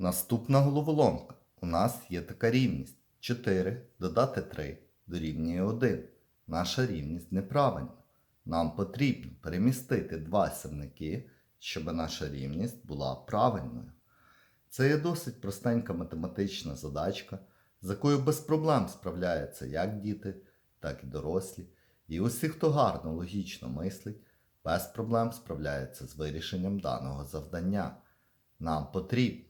Наступна головоломка. У нас є така рівність. 4 додати 3 дорівнює 1. Наша рівність неправильна. Нам потрібно перемістити два сірники, щоб наша рівність була правильною. Це є досить простенька математична задачка, з якою без проблем справляються як діти, так і дорослі. І усі, хто гарно логічно мислить, без проблем справляються з вирішенням даного завдання. Нам потрібно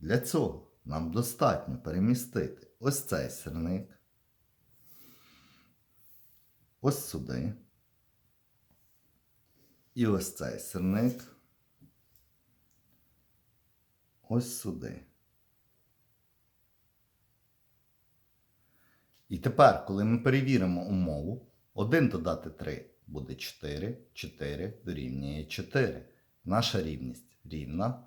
Для цього нам достатньо перемістити ось цей сірник, ось сюди. І ось цей сірник ось сюди. І тепер, коли ми перевіримо умову, 1 додати 3 буде 4, 4 дорівнює 4. Наша рівність рівна,